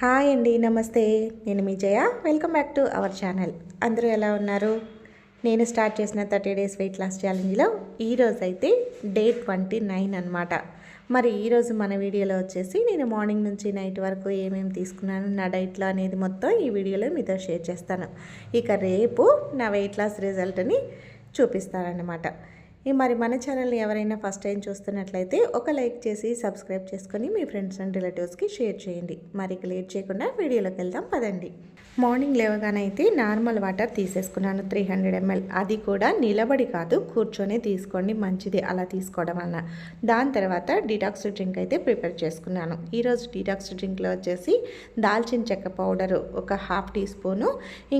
Hi అండి నమస్తే. నేను మీ Jaya. Welcome back to our channel. అందరూ ఎలా ఉన్నారు? నేను స్టార్ట్ చేసిన థర్టీ డేస్ వెయిట్ లాస్ ఛాలెంజ్లో ఈరోజు అయితే డే ట్వంటీ నైన్ అనమాట మరి ఈరోజు మన వీడియోలో వచ్చేసి నేను మార్నింగ్ నుంచి నైట్ వరకు ఏమేమి తీసుకున్నాను నా డైట్లో అనేది మొత్తం ఈ వీడియోలో మీతో షేర్ చేస్తాను. ఇక రేపు నా వెయిట్ లాస్ రిజల్ట్ని చూపిస్తానన్నమాట ఈ మరి మన ఛానల్ని ఎవరైనా ఫస్ట్ టైం చూస్తున్నట్లయితే ఒక లైక్ చేసి సబ్స్క్రైబ్ చేసుకొని మీ ఫ్రెండ్స్ అండ్ రిలేటివ్స్కి షేర్ చేయండి. మరి లేట్ చేయకుండా వీడియోలోకి వెళ్దాం పదండి. మార్నింగ్ లేవగానైతే నార్మల్ వాటర్ తీసేసుకున్నాను త్రీ హండ్రెడ్ ఎంఎల్ అది కూడా నిలబడి కాదు కూర్చొని తీసుకోండి మంచిది. అలా తీసుకోవడం అన్న దాని తర్వాత డిటాక్స్ డ్రింక్ అయితే ప్రిపేర్ చేసుకున్నాను. ఈరోజు డిటాక్స్ డ్రింక్లో వచ్చేసి దాల్చిన చెక్క పౌడరు ఒక హాఫ్ టీ స్పూను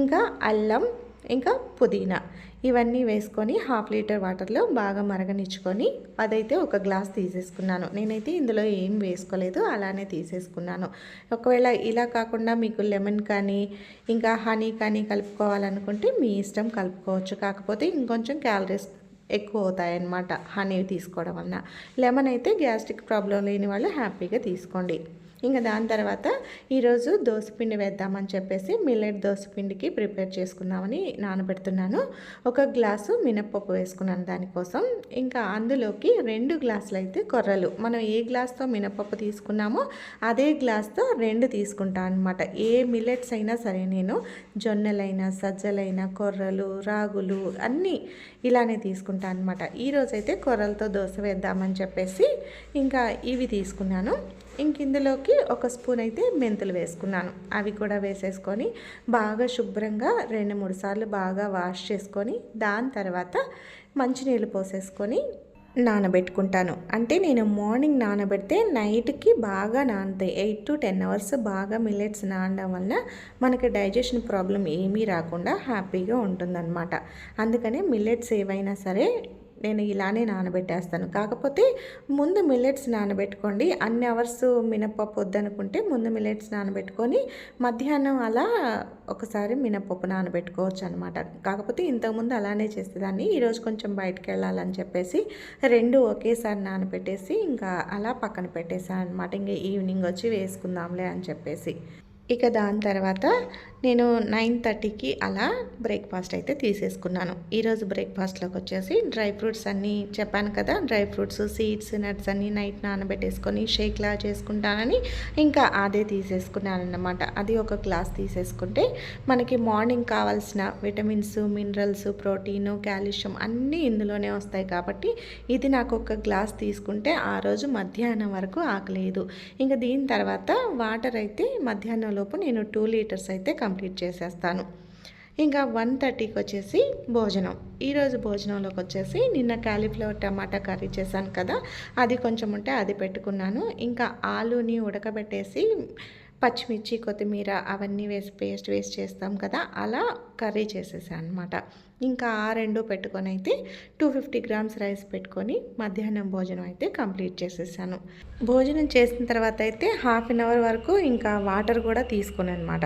ఇంకా అల్లం ఇంకా పుదీనా. ఇవన్నీ వేసుకొని హాఫ్ లీటర్ వాటర్లో బాగా మరగనిచ్చుకొని అదైతే ఒక గ్లాస్ తీసేసుకున్నాను. నేనైతే ఇందులో ఏం వేసుకోలేదు అలానే తీసేసుకున్నాను. ఒకవేళ ఇలా కాకుండా మీకు లెమన్ కానీ ఇంకా హనీ కానీ కలుపుకోవాలనుకుంటే మీ ఇష్టం కలుపుకోవచ్చు. కాకపోతే ఇంకొంచెం క్యాలరీస్ ఎక్కువ అవుతాయన్నమాట హనీ తీసుకోవడం వలన. లెమన్ అయితే గ్యాస్ట్రిక్ ప్రాబ్లం లేని వాళ్ళు హ్యాపీగా తీసుకోండి. ఇంకా దాని తర్వాత ఈరోజు దోసపిండి వేద్దామని చెప్పేసి మిల్లెట్ దోసపిండికి ప్రిపేర్ చేసుకుందామని నానబెడుతున్నాను. ఒక గ్లాసు మినప్పప్పు వేసుకున్నాను దానికోసం. ఇంకా అందులోకి రెండు గ్లాసులు అయితే కొర్రలు. మనం ఏ గ్లాస్తో మినప్పప్పు తీసుకున్నామో అదే గ్లాస్తో రెండు తీసుకుంటాను అనమాట ఏ మిల్లెట్స్ అయినా సరే నేను జొన్నలైనా సజ్జలైనా కొర్రలు రాగులు అన్నీ ఇలానే తీసుకుంటాను అనమాట ఈరోజైతే కొర్రలతో దోశ వేద్దామని చెప్పేసి ఇంకా ఇవి తీసుకున్నాను. ఇంక ఇందులోకి ఒక స్పూన్ అయితే మెంతులు వేసుకున్నాను. అవి కూడా వేసేసుకొని బాగా శుభ్రంగా రెండు మూడు సార్లు బాగా వాష్ చేసుకొని దాని తర్వాత మంచినీళ్ళు పోసేసుకొని నానబెట్టుకుంటాను. అంటే నేను మార్నింగ్ నానబెడితే నైట్కి బాగా నానుతాయి. ఎయిట్ టు టెన్ అవర్స్ బాగా మిల్లెట్స్ నానడం వల్ల మనకి డైజెషన్ ప్రాబ్లం ఏమీ రాకుండా హ్యాపీగా ఉంటుందన్నమాట. అందుకనే మిల్లెట్స్ ఏవైనా సరే నేను ఇలానే నానబెట్టేస్తాను. కాకపోతే ముందు మిల్లెట్స్ నానబెట్టుకోండి. అన్ని అవర్స్ మినప్పప్పు వద్దనుకుంటే ముందు మిల్లెట్స్ నానబెట్టుకొని మధ్యాహ్నం అలా ఒకసారి మినపప్పు నానబెట్టుకోవచ్చు అనమాట కాకపోతే ఇంతకుముందు అలానే చేసేదాన్ని. ఈరోజు కొంచెం బయటకు వెళ్ళాలని చెప్పేసి రెండు ఒకేసారి నానబెట్టేసి ఇంకా అలా పక్కన పెట్టేశాను అనమాట ఇంకా ఈవినింగ్ వచ్చి వేసుకుందాంలే అని చెప్పేసి. ఇక దాని తర్వాత నేను నైన్ థర్టీకి అలా బ్రేక్ఫాస్ట్ అయితే తీసేసుకున్నాను. ఈరోజు బ్రేక్ఫాస్ట్లోకి వచ్చేసి డ్రై ఫ్రూట్స్ అన్నీ చెప్పాను కదా డ్రై ఫ్రూట్స్ సీడ్స్ నట్స్ అన్నీ నైట్ నానబెట్టేసుకొని షేక్లా చేసుకుంటానని ఇంకా అదే తీసేసుకున్నాను అన్నమాట అది ఒక గ్లాస్ తీసేసుకుంటే మనకి మార్నింగ్ కావాల్సిన విటమిన్స్ మినరల్స్ ప్రోటీను కాల్షియం అన్నీ ఇందులోనే వస్తాయి కాబట్టి ఇది నాకు ఒక గ్లాస్ తీసుకుంటే ఆ రోజు మధ్యాహ్నం వరకు ఆకలేదు. ఇంకా దీని తర్వాత వాటర్ అయితే మధ్యాహ్నం లోపు నేను టూ లీటర్స్ అయితే కంప్లీట్ చేసేస్తాను. ఇంకా వన్ థర్టీకి వచ్చేసి భోజనం. ఈరోజు భోజనంలోకి వచ్చేసి నిన్న కాలీఫ్లవర్ టమాటా కర్రీ చేశాను కదా అది కొంచెం ఉంటే అది పెట్టుకున్నాను. ఇంకా ఆలుని ఉడకబెట్టేసి పచ్చిమిర్చి కొత్తిమీర అవన్నీ వేసి పేస్ట్ వేసి చేస్తాం కదా అలా కర్రీ చేసేసాను అనమాట ఇంకా ఆ రెండు పెట్టుకొని అయితే టూ ఫిఫ్టీ గ్రామ్స్ రైస్ పెట్టుకొని మధ్యాహ్నం భోజనం అయితే కంప్లీట్ చేసేసాను. భోజనం చేసిన తర్వాత అయితే హాఫ్ అన్ అవర్ వరకు ఇంకా వాటర్ కూడా తీసుకుని అనమాట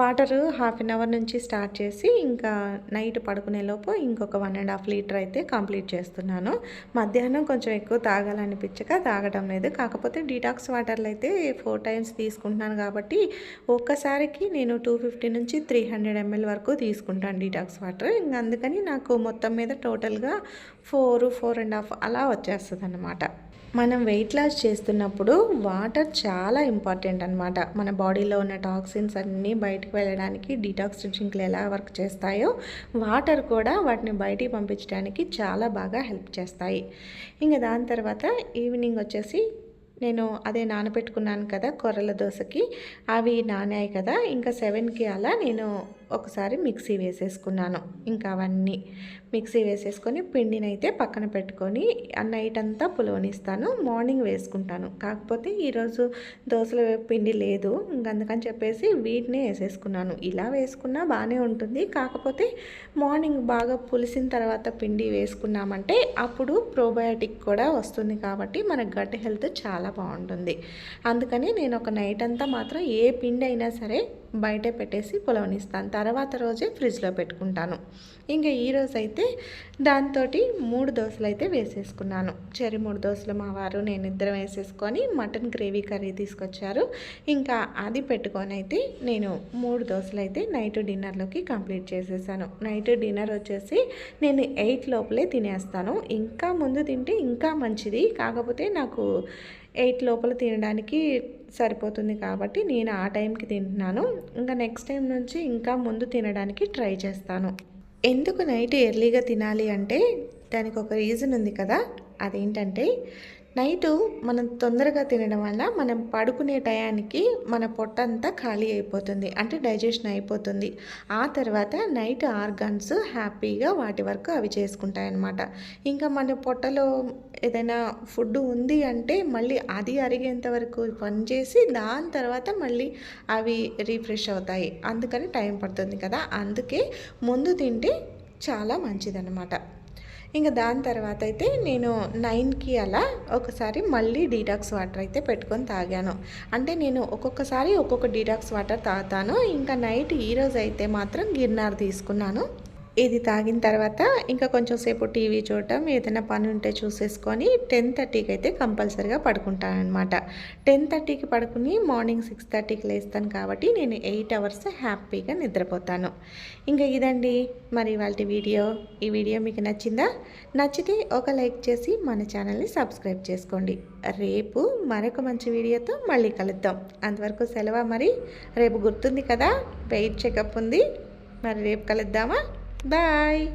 వాటర్ హాఫ్ అన్ అవర్ నుంచి స్టార్ట్ చేసి ఇంకా నైట్ పడుకునే లోపు ఇంకొక వన్ అండ్ హాఫ్ లీటర్ అయితే కంప్లీట్ చేస్తున్నాను. మధ్యాహ్నం కొంచెం ఎక్కువ తాగాలనిపించక తాగడం లేదు. కాకపోతే డీటాక్స్ వాటర్లు అయితే ఫోర్ టైమ్స్ తీసుకుంటున్నాను కాబట్టి ఒక్కసారికి నేను టూ ఫిఫ్టీ నుంచి త్రీ హండ్రెడ్ ఎంఎల్ వరకు తీసుకుంటాను డీటాక్స్ వాటర్. ఇంకా అందుకని నాకు మొత్తం మీద టోటల్గా ఫోర్ ఫోర్ అండ్ హాఫ్ అలా వచ్చేస్తుంది అనమాట మనం వెయిట్ లాస్ చేస్తున్నప్పుడు వాటర్ చాలా ఇంపార్టెంట్ అనమాట మన బాడీలో ఉన్న టాక్సిన్స్ అన్నీ బయటకు వెళ్ళడానికి డీటాక్స్ డ్రింక్లు ఎలా వర్క్ చేస్తాయో వాటర్ కూడా వాటిని బయటికి పంపించడానికి చాలా బాగా హెల్ప్ చేస్తాయి. ఇంకా దాని తర్వాత ఈవినింగ్ వచ్చేసి నేను అదే నానబెట్టుకున్నాను కదా కొర్రల దోశకి అవి నానాయి కదా ఇంకా సెవెన్కి అలా నేను ఒకసారి మిక్సీ వేసేసుకున్నాను. ఇంకా అవన్నీ మిక్సీ వేసేసుకొని పిండిని అయితే పక్కన పెట్టుకొని నైట్ అంతా పులవనిస్తాను. మార్నింగ్ వేసుకుంటాను. కాకపోతే ఈరోజు దోశల పిండి లేదు. అందుకని చెప్పేసి వీటినే వేసేసుకున్నాను. ఇలా వేసుకున్నా బాగానే ఉంటుంది. కాకపోతే మార్నింగ్ బాగా పులిసిన తర్వాత పిండి వేసుకున్నామంటే అప్పుడు ప్రోబయాటిక్ కూడా వస్తుంది కాబట్టి మన గట్ హెల్త్ చాలా బాగుంటుంది. అందుకని నేను ఒక నైట్ అంతా మాత్రం ఏ పిండి అయినా సరే బయటే పెట్టేసి పులవనిస్తాను. తర్వాత రోజే ఫ్రిడ్జ్లో పెట్టుకుంటాను. ఇంకా ఈరోజు అయితే దాంతో మూడు దోశలు అయితే వేసేసుకున్నాను. చెరి మూడు దోశలు మా వారు నేను ఇద్దరం వేసేసుకొని మటన్ గ్రేవీ కర్రీ తీసుకొచ్చారు. ఇంకా అది పెట్టుకొని అయితే నేను మూడు దోశలు అయితే నైట్ డిన్నర్లోకి కంప్లీట్ చేసేసాను. నైట్ డిన్నర్ వచ్చేసి నేను ఎయిట్ లోపలే తినేస్తాను. ఇంకా ముందు తింటే ఇంకా మంచిది. కాకపోతే నాకు ఎయిట్ లోపల తినడానికి సరిపోతుంది కాబట్టి నేను ఆ టైంకి తింటున్నాను. ఇంకా నెక్స్ట్ టైం నుంచి ఇంకా ముందు తినడానికి ట్రై చేస్తాను. ఎందుకు నైట్ ఎర్లీగా తినాలి అంటే దానికి ఒక రీజన్ ఉంది కదా. అదేంటంటే నైటు మనం తొందరగా తినడం వల్ల మనం పడుకునే టయానికి మన పొట్ట అంతా ఖాళీ అయిపోతుంది అంటే డైజెషన్ అయిపోతుంది. ఆ తర్వాత నైట్ ఆర్గాన్స్ హ్యాపీగా వాటి వరకు అవి చేసుకుంటాయన్నమాట. ఇంకా మన పొట్టలో ఏదైనా ఫుడ్ ఉంది అంటే మళ్ళీ అది అరిగేంత వరకు పనిచేసి దాని తర్వాత మళ్ళీ అవి రీఫ్రెష్ అవుతాయి. అందుకని టైం పడుతుంది కదా అందుకే ముందు తింటే చాలా మంచిదన్నమాట. ఇంకా దాని తర్వాత అయితే నేను నైన్కి అలా ఒకసారి మళ్ళీ డీటాక్స్ వాటర్ అయితే పెట్టుకొని తాగాను. అంటే నేను ఒక్కొక్కసారి ఒక్కొక్క డీటాక్స్ వాటర్ తాగుతాను. ఇంకా నైట్ ఈరోజు అయితే మాత్రం గిర్నార్ తీసుకున్నాను. ఇది తాగిన తర్వాత ఇంకా కొంచెం సేపు టీవీ చూడటం ఏదైనా పని ఉంటే చూసేసుకొని టెన్ థర్టీకి అయితే కంపల్సరీగా పడుకుంటాను అనమాట టెన్ థర్టీకి పడుకుని మార్నింగ్ సిక్స్ థర్టీకి లేస్తాను కాబట్టి నేను ఎయిట్ అవర్స్ హ్యాపీగా నిద్రపోతాను. ఇంకా ఇదండి మరి వాళ్ళ వీడియో. ఈ వీడియో మీకు నచ్చిందా? నచ్చితే ఒక లైక్ చేసి మన ఛానల్ని సబ్స్క్రైబ్ చేసుకోండి. రేపు మరొక మంచి వీడియోతో మళ్ళీ కలుద్దాం. అంతవరకు సెలవు మరి? రేపు గుర్తుంది కదా? వెయిట్ చెకప్ ఉంది. మరి రేపు కలుద్దామా? Bye!